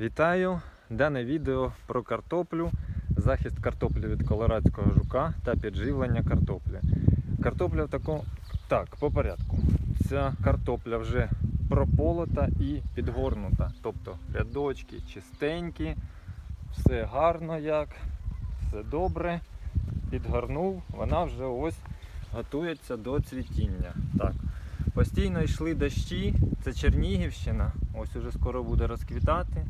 Вітаю! Дане відео про картоплю, захист картоплі від колорадського жука та підживлення картоплі. Картопля в такому. Так, по порядку. Ця картопля вже прополота і підгорнута. Тобто рядочки чистенькі, все гарно як, все добре. Підгорнув, вона вже ось готується до цвітіння. Так. Постійно йшли дощі, це Чернігівщина, ось уже скоро буде розквітати.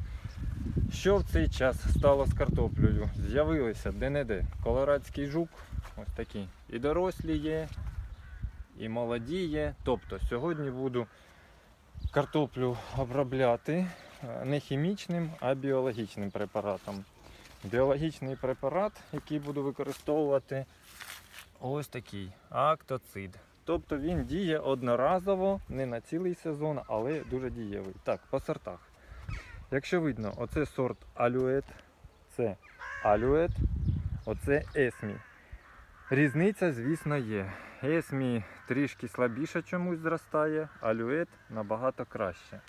Що в цей час стало з картоплею? З'явилися де-не-де. Колорадський жук, ось такий. І дорослі є, і молоді є. Тобто сьогодні буду картоплю обробляти е, не хімічним, а біологічним препаратом. Біологічний препарат, який буду використовувати, ось такий актоцид. Тобто він діє одноразово, не на цілий сезон, але дуже дієвий. Так, по сортах. Якщо видно, оце сорт алюет, це алюет, оце есмі. Різниця, звісно, є. Есмі трішки слабіше чомусь зростає, алюет набагато краще.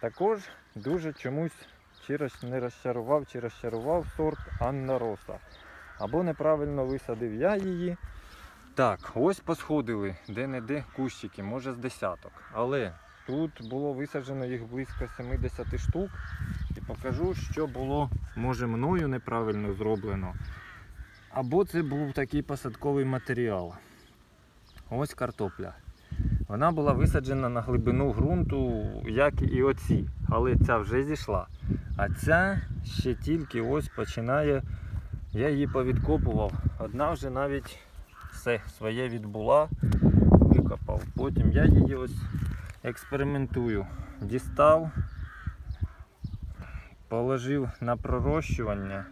Також дуже чомусь чи не розчарував, чи розчарував сорт Анна Роса. Або неправильно висадив я її. Так, ось посходили де-не-де кущики, може з десяток. Але тут було висаджено їх близько 70 штук. І покажу, що було, може, мною неправильно зроблено. Або це був такий посадковий матеріал. Ось картопля. Вона була висаджена на глибину ґрунту, як і оці. Але ця вже зійшла. А ця ще тільки ось починає. Я її повідкопував. Одна вже навіть все своє відбула, викопав. Потім я її ось експериментую. Дістав, положив на пророщування,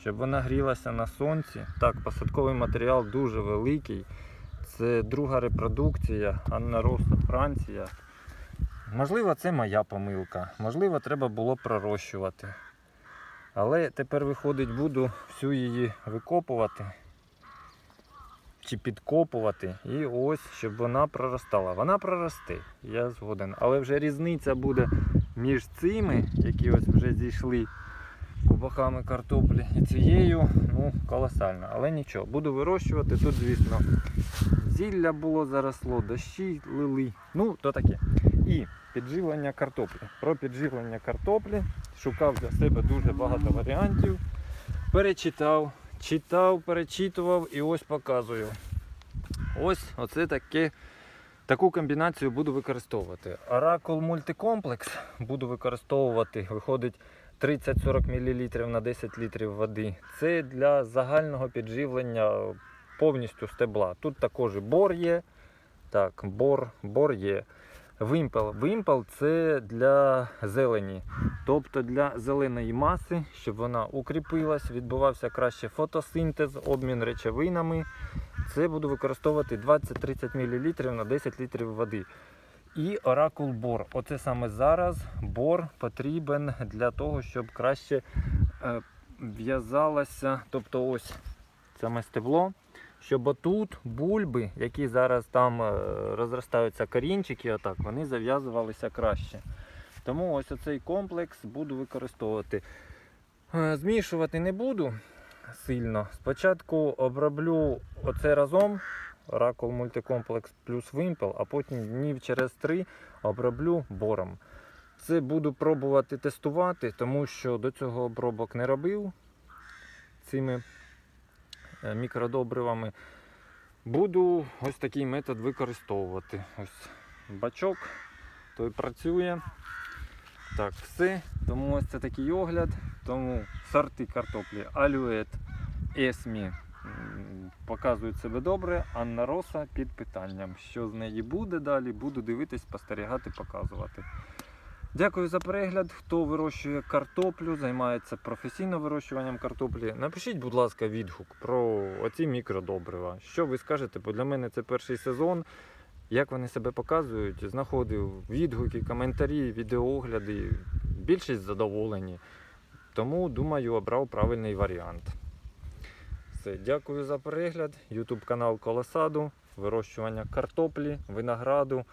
щоб вона грілася на сонці. Так, посадковий матеріал дуже великий. Це друга репродукція Анна Роса, Франція. Можливо, це моя помилка. Можливо, треба було пророщувати. Але тепер виходить, буду всю її викопувати чи підкопувати. І ось, щоб вона проростала. Вона проросте, я згоден. Але вже різниця буде між цими, які ось вже зійшли кубахами картоплі, і цією, ну, колосальна. Але нічого, буду вирощувати. Тут, звісно, зілля було заросло, дощі лили. Ну, то таке. І підживлення картоплі. Про підживлення картоплі шукав для себе дуже багато варіантів. Перечитав, читав, перечитував і ось показую. Ось оце таке. Таку комбінацію буду використовувати. Оракул мультикомплекс буду використовувати, виходить 30-40 мл на 10 літрів води. Це для загального підживлення повністю стебла. Тут також бор є. Так, бор, бор є. Вимпел. Вимпел це для зелені, тобто для зеленої маси, щоб вона укріпилась, відбувався краще фотосинтез, обмін речовинами. Це буду використовувати 20-30 мл на 10 літрів води. І оракул бор. Оце саме зараз бор потрібен для того, щоб краще е, в'язалося. Тобто ось саме стебло. Щоб отут бульби, які зараз там е, розростаються корінчики, отак, вони зав'язувалися краще. Тому ось оцей комплекс буду використовувати. Е, Змішувати не буду сильно. Спочатку оброблю оце разом. Ракул мультикомплекс плюс вимпел, а потім днів через три оброблю бором. Це буду пробувати тестувати, тому що до цього обробок не робив цими мікродобривами. Буду ось такий метод використовувати. Ось бачок, той працює. Так, все. Тому ось це такий огляд. Тому сорти картоплі Алюет, Есмі показують себе добре, Анна Роса під питанням. Що з неї буде далі, буду дивитись, спостерігати, показувати. Дякую за перегляд. Хто вирощує картоплю, займається професійно вирощуванням картоплі. Напишіть, будь ласка, відгук про оці мікродобрива. Що ви скажете? Бо для мене це перший сезон. Як вони себе показують, знаходив відгуки, коментарі, відеоогляди. Більшість задоволені. Тому, думаю, обрав правильний варіант. Все, дякую за перегляд. YouTube канал Колосаду, вирощування картоплі, винограду.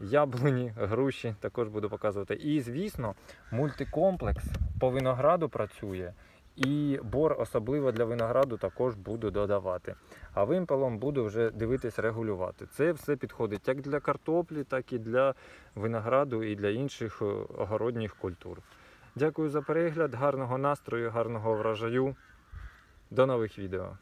Яблуні, груші також буду показувати. І, звісно, мультикомплекс по винограду працює. І бор, особливо для винограду, також буду додавати. А вимпелом буду вже дивитись регулювати. Це все підходить як для картоплі, так і для винограду і для інших е, огородніх культур. Дякую за перегляд, гарного настрою, гарного врожаю. До нових відео.